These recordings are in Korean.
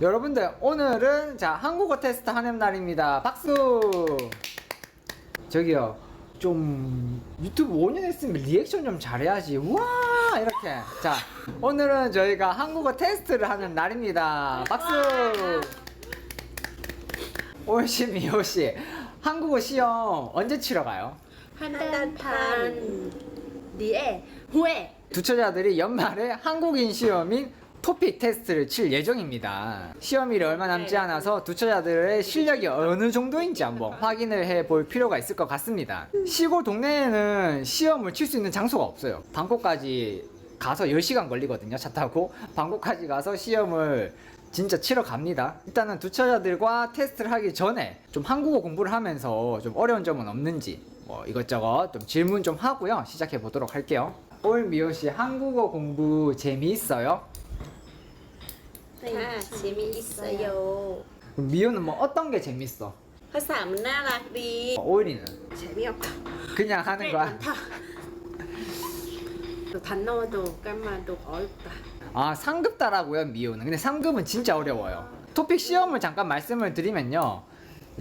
여러분들 오늘은 자 한국어 테스트 하는 날입니다. 박수. 저기요 좀 유튜브 5년 했으면 리액션 좀 잘해야지. 와 이렇게 자 오늘은 저희가 한국어 테스트를 하는 날입니다. 박수. 올시 미호 씨 한국어 시험 언제 치러 가요? 한단 판 디에 후에 두처자들이 연말에 한국인 시험인 토픽 테스트를 칠 예정입니다. 시험일이 얼마 남지 않아서 두 처자들의 실력이 어느 정도인지 한번 확인을 해 볼 필요가 있을 것 같습니다. 시골 동네에는 시험을 칠 수 있는 장소가 없어요. 방콕까지 가서 10시간 걸리거든요. 차 타고. 방콕까지 가서 시험을 진짜 치러 갑니다. 일단은 두 처자들과 테스트를 하기 전에 좀 한국어 공부를 하면서 좀 어려운 점은 없는지 뭐 이것저것 좀 질문 좀 하고요. 시작해 보도록 할게요. 올 미호 씨 한국어 공부 재미있어요? 다 재미있어요. 미우는 뭐 어떤 게 재밌어? 허사무나라리. 어, 오일이는 재미없다. 그냥 하는 거야. 네, 단어도 까마도 어렵다. 아 상급다라고요 미우는. 근데 상급은 진짜 어려워요. 토픽 시험을 잠깐 말씀을 드리면요.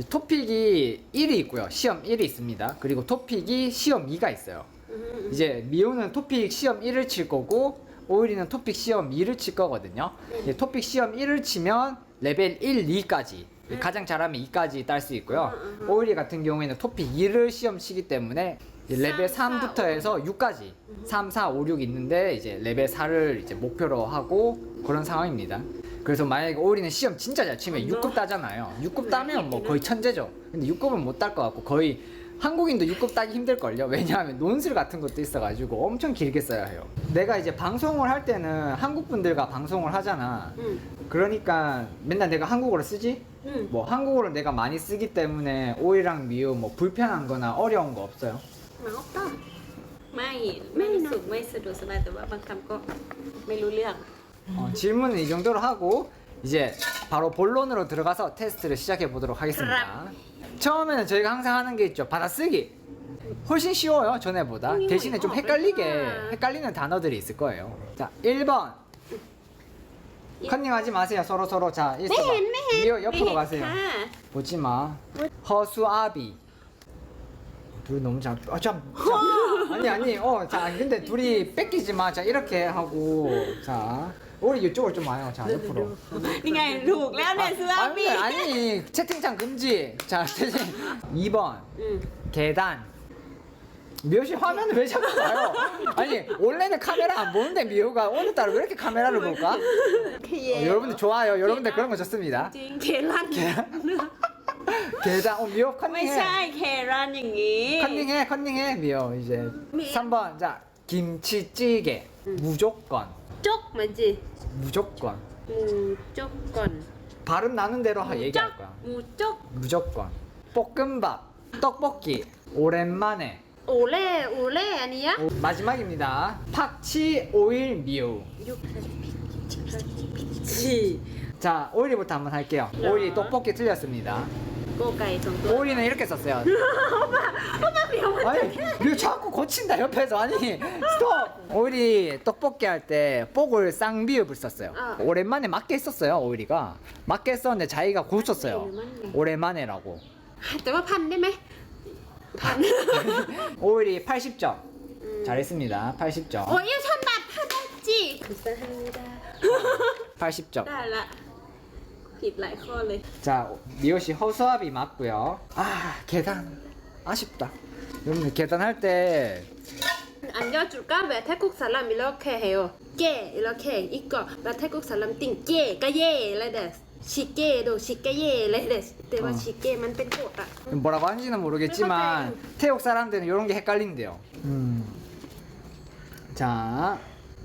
토픽이 1이 있고요. 시험 1이 있습니다. 그리고 토픽이 시험 2가 있어요. 음, 음, 음. 이제 미호는 토픽 시험 1을 칠 거고 오일이는 토픽 시험 2를 칠 거거든요. 이제 토픽 시험 1을 치면 레벨 1, 2까지 가장 잘하면 2까지 딸 수 있고요. 오일이 같은 경우에는 토픽 2를 시험 치기 때문에 레벨 3, 3부터 해서 6까지 3, 4, 5, 6 있는데 이제 레벨 4를 이제 목표로 하고 그런 상황입니다. 그래서 만약에 오일이는 시험 진짜 잘 치면 6급 따잖아요. 6급 따면 뭐 거의 천재죠. 근데 6급은 못 딸 것 같고 거의 한국인도 6급 따기 힘들걸요. 왜냐하면 논술 같은 것도 있어가지고 엄청 길게 써야 해요. 내가 이제 방송을 할 때는 한국 분들과 방송을 하잖아. 응. 그러니까 맨날 내가 한국어를 쓰지? 응. 뭐 한국어를 내가 많이 쓰기 때문에 오이랑 미우 뭐 불편한 거나 어려운 거 없어요? มาออกต่อไม่ไม่รู้สึกไม่สะดวกสบายแต่ว่าบางคำก็ไม่รู้เรื่อง 어, 질문은 이 정도로 하고 이제 바로 본론으로 들어가서 테스트를 시작해 보도록 하겠습니다. 처음에는 저희가 항상 하는 게 있죠. 받아쓰기. 훨씬 쉬워요, 전에보다. 대신에 좀 헷갈리게, 헷갈리는 단어들이 있을 거예요. 자, 1번. 컨닝하지 마세요, 서로서로. 자, 있어봐. 맨, 맨, 이어 옆으로 맨, 가세요. 가. 보지 마. 허수아비. 어, 둘이 너무 잘, 아, 참. 참. 아니, 아니, 어, 자, 근데 둘이 뺏기지 마. 자, 이렇게 하고, 자. 우리 이쪽으로 좀 와요. 자, 옆으로. นี่ไงถูกแล้วเนี่ยซื้ออาบี 아니, 아니, 채팅창 금지. 자, 채팅. 2번. อืม 계단. 미호 씨 화면을 왜 자꾸 봐요? 아니, 원래는 카메라 안 보는데 미호가 오늘따라 왜 이렇게 카메라를 볼까? เท 어, 여러분들 좋아요. 여러분들 그런 거 좋습니다. จริงเครัน 계단. 어, 미호 ไม่ 컨닝해. ใช่เครันอย่างนี้ 컨닝해 컨닝해 미어 이제 미- 3번 자 김치찌개. 무조건. 쪽 맞지? 무조건. 무조건. 발음 나는 대로 하- 얘기할 거야. 무쪽 무조건. 볶음밥. 떡볶이. 오랜만에. 오래 오래 아니야? 오- 마지막입니다. 팍치 오일 미우 자 오일이부터 한번 할게요. 오일이 떡볶이 틀렸습니다. 꼬까이 정도. 꼬리는 이렇게 썼어요. 오빠, 오빠 병원 아니, 이거 자꾸 고친다 옆에서 아니 스톱. 오일이 떡볶이 할 때 뽀글 쌍비읍을 썼어요. 아. 오랜만에 맞게 했었어요 오일이가 맞게 썼는데 자기가 고쳤어요. 아, 맞네, 맞네. 오랜만에라고. 아, 너가 봤네, 매. 반. 오일이 80점 잘했습니다. 80점. 오일 선반 받았지. 감사합니다. 80점. 달라. ผิดหลายข้อเลย 자 미호씨 허수아비 맞고요 아 계단 아쉽다 여러분들 계단 할 때 อันยอดจุดเก้าแบบแท้กุกสารัมอีล็อกแคเฮลเก้อีล็อกแคอีกก็แบบแท้กุกสารัมติ่งเก้ก็เย่เลยเดสชิเก้ดูชิเก้เย่เลยเดสแต่ว่า 어. ชิเก้มันเป็นกฎอะ 뭐라고 하는지는 모르겠지만 태국 사람들은 이런 게 헷갈린대요 음. 자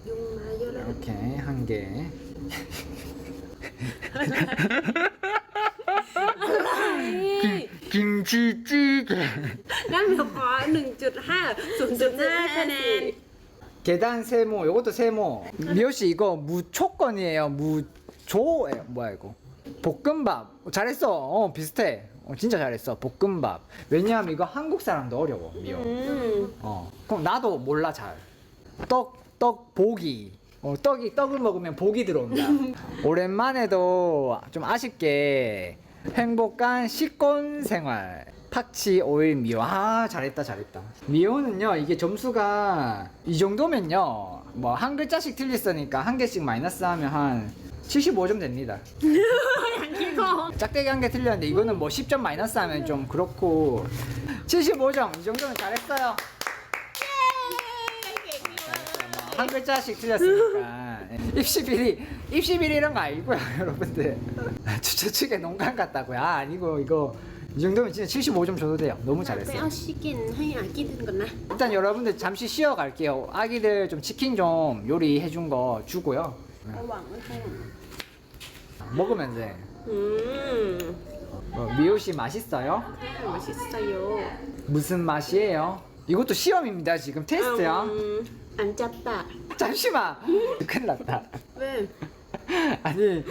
ยุงมาเยอะแล้ว 이렇게 한 개. 김, 김치찌개. งั้นเดี๋ยวขอหนึ่งจุดห้าศูนย์จุดห้าคะแนน 계단 세모, 요것도 세모. 미호 씨 이거 무초건이에요. 무조예요. 뭐야 이거? 볶음밥. 어, 잘했어. 어 비슷해. 어, 진짜 잘했어. 볶음밥. 왜냐하면 이거 한국 사람도 어려워. 미호. อืม 어. 그럼 나도 몰라 잘. 떡 떡보기. 어, 떡이 떡을 먹으면 복이 들어온다. 오랜만에도 좀 아쉽게 행복한 식곤 생활. 팍치 오일 미오. 아 잘했다 잘했다. 미오는요 이게 점수가 이 정도면요 뭐 한 글자씩 틀렸으니까 한 개씩 마이너스 하면 한 75점 됩니다. 이거 짝대기 한 개 틀렸는데 이거는 뭐 10점 마이너스 하면 좀 그렇고 75점 이 정도면 잘했어요. 한 글자씩 틀렸으니까. 예. 입시 비리 입시 비리 이런 거 아니고요 여러분들. 주최측에 농간 같다고요. 아, 아니고 이거 이 정도면 진짜 75점 줘도 돼요. 너무 잘했어요. 빼앗기긴 해 아끼는 거나. 일단 여러분들 잠시 쉬어 갈게요. 아기들 좀 치킨 좀 요리해 준 거 주고요. 먹으면 돼 음. 어, 미호 씨 맛있어요? 맛있어요. 무슨 맛이에요? 이것도 시험입니다 지금. 테스트야 아, 음, 안 짰다. 잠시만. 큰일 났다. 왜? 아니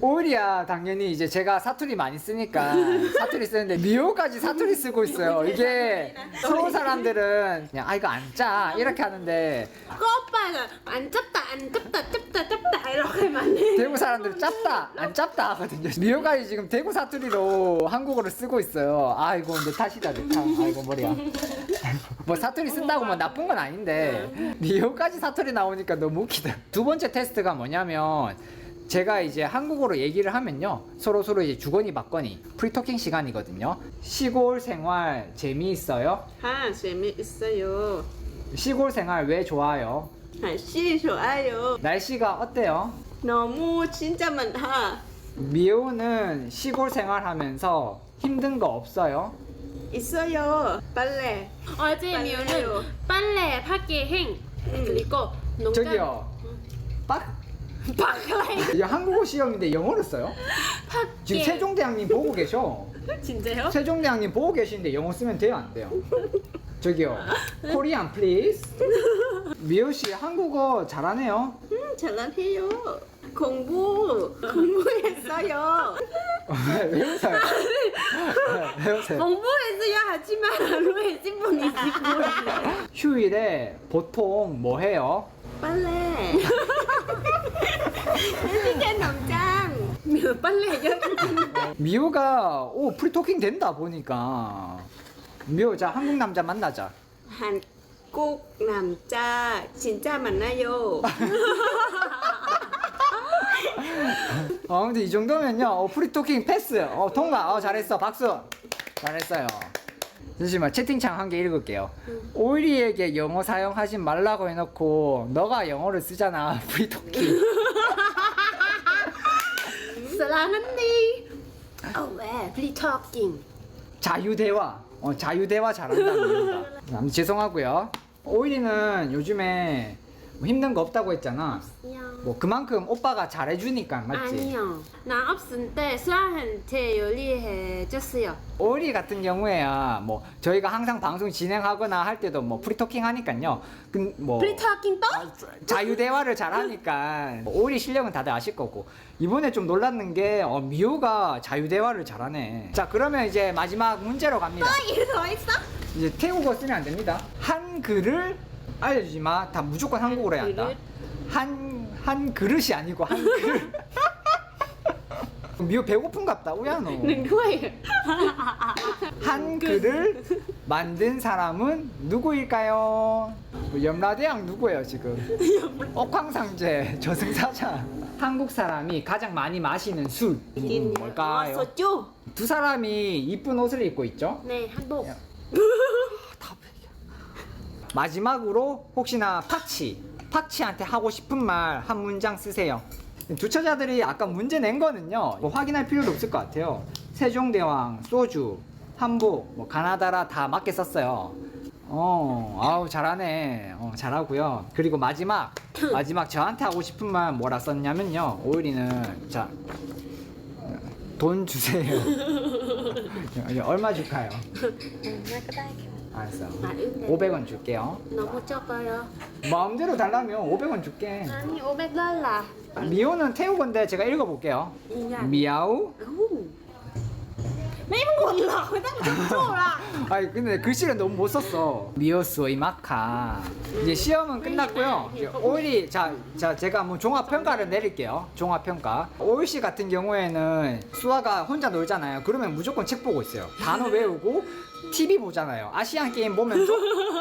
오히려 당연히 이제 제가 사투리 많이 쓰니까 사투리 쓰는데 미호까지 사투리 쓰고 있어요. 이게 서울 사람들은 그냥 아 이거 안 짜. 이렇게 하는데 꺼 아, 안 짭다, 안 짭다, 짭다, 짭다 이렇게 만드는. 대구 사람들 짭다 안 짭다 하거든요. 리오가이 지금 대구 사투리로 한국어를 쓰고 있어요. 아 이거 내 탓이다 내 탓. 아이고 머리야. 뭐 사투리 쓴다고 뭐 나쁜 건 아닌데 리오까지 사투리 나오니까 너무 웃기다. 두 번째 테스트가 뭐냐면 제가 이제 한국어로 얘기를 하면요 서로 서로 이제 주거니 받거니 프리토킹 시간이거든요. 시골 생활 재미있어요? 아, 재미있어요. 시골 생활 왜 좋아요? 날씨 좋아요. 날씨가 어때요? 너무 진짜 많다. 미호는 시골 생활하면서 힘든 거 없어요? 있어요. 빨래. 어제 빨래. 미우는 빨래 밖에 행 응. 그리고 농장 저기요. 빡? 밖에 이거 한국어 시험인데 영어를 써요? 지금 세종대왕님 보고 계셔. 진짜요? 세종대왕님 보고 계시는데 영어 쓰면 돼요 안 돼요? 저기요. 코리안 플리즈. 미호 씨 한국어 잘하네요. 음, 잘난해요. 공부 공부했어요. 외우세요. 외우세요. 공부했어요 하지만 하루에 10분 20분 휴일에 보통 뭐 해요? 빨래 핸디캡 남장 빨래 여기 미호가 오 프리토킹 된다 보니까 묘자. 한국 남자 만나자. 한국 남자. 진짜 만나요. 어 근데 이 정도면요. 어, 프리토킹 패스. 어 통과. 어 잘했어. 박수. 잘했어요. 잠시만. 채팅창 한 개 읽을게요. 오이리에게 영어 사용하지 말라고 해놓고 너가 영어를 쓰잖아. 프리토킹. 사랑한니. Oh, 왜? 프리토킹. 자유대화. 어 자유대화 잘한다 미호가 아, 죄송하고요. 오일이는 요즘에 뭐 힘든 거 없다고 했잖아. ยัง 뭐 그만큼 오빠가 잘해주니까 맞지? 아니요. 나 없을 때 수아한테 요리해 줬어요. 오리 같은 경우에야 뭐 저희가 항상 방송 진행하거나 할 때도 뭐 프리토킹 하니까요. 근뭐 프리토킹 또? 아, 자유 대화를 잘 하니까 뭐 오리 실력은 다들 아실 거고 이번에 좀 놀랐는 게 어, 미호가 자유 대화를 잘하네. 자 그러면 이제 마지막 문제로 갑니다. 또 이거 있어? 이제 태국어 쓰면 안 됩니다. 한글을 알려주지 마. 다 무조건 한국어로 해야 한다. 한 한 그릇이 아니고 한 그릇. 미호 배고픈갑다. 우야 너. หนึ่งถ้วย 한글을 만든 사람은 누구일까요? 뭐 염라대왕 누구예요 지금? 옥황상제 저승사자. 한국 사람이 가장 많이 마시는 술 กิน 음, โซ 뭘까요? จู 두 사람이 이쁜 옷을 입고 있죠? ในฮันบก 마지막으로 혹시나 파치 파치한테 하고 싶은 말 한 문장 쓰세요. 주처자들이 아까 문제 낸 거는요 뭐 확인할 필요도 없을 것 같아요. 세종대왕, 소주, 한복, 뭐 가나다라 다 맞게 썼어요. 어, 아우 잘하네. 어, 잘하고요. 그리고 마지막 마지막 저한테 하고 싶은 말 뭐라 썼냐면요. 오일이는 자. 돈 주세요. 얼마 줄까요? 알았어. 아, 500원 줄게요. 너무 적어요. 마음대로 달라면 500원 줄게. 아니 500달러. 미호는 태우 건데 제가 읽어볼게요. 미야. 미야우. ไม่หมดหรอกไม่ต้องจุ๊บๆล่ะ 아니 근데 글씨를 너무 못 썼어. 미오스오이 마카. 이제 시험은 끝났고요. 이제 오일이 자, 자 제가 한번 종합 평가를 내릴게요. 종합 평가. 오일 씨 같은 경우에는 수아가 혼자 놀잖아요. 그러면 무조건 책 보고 있어요. 단어 외우고 TV 보잖아요. 아시안 게임 보면서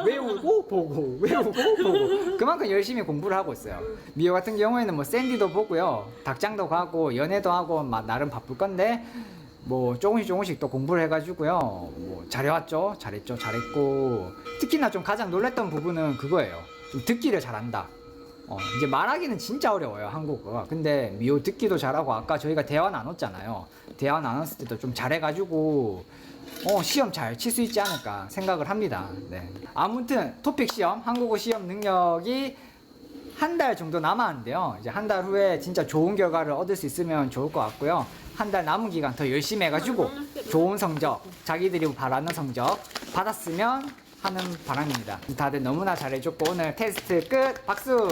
외우고 보고 외우고 보고 그만큼 열심히 공부를 하고 있어요. 미호 같은 경우에는 뭐 샌디도 보고요. 닭장도 가고 연애도 하고 막 나름 바쁠 건데 뭐 조금씩 조금씩 또 공부를 해가지고요. 뭐 잘해왔죠. 잘했죠. 잘했고 특히나 좀 가장 놀랬던 부분은 그거예요. 좀 듣기를 잘한다. 어, 이제 말하기는 진짜 어려워요 한국어가. 근데 미호 듣기도 잘하고 아까 저희가 대화 나눴잖아요. 대화 나눴을 때도 좀 잘해가지고 어, 시험 잘 칠 수 있지 않을까 생각을 합니다. 네. 아무튼 토픽 시험 한국어 시험 능력이 한 달 정도 남았는데요. 이제 한 달 후에 진짜 좋은 결과를 얻을 수 있으면 좋을 것 같고요. 한 달 남은 기간 더 열심히 해가지고 좋은 성적, 자기들이 바라는 성적 받았으면 하는 바람입니다. 다들 너무나 잘해줬고 오늘 테스트 끝! 박수!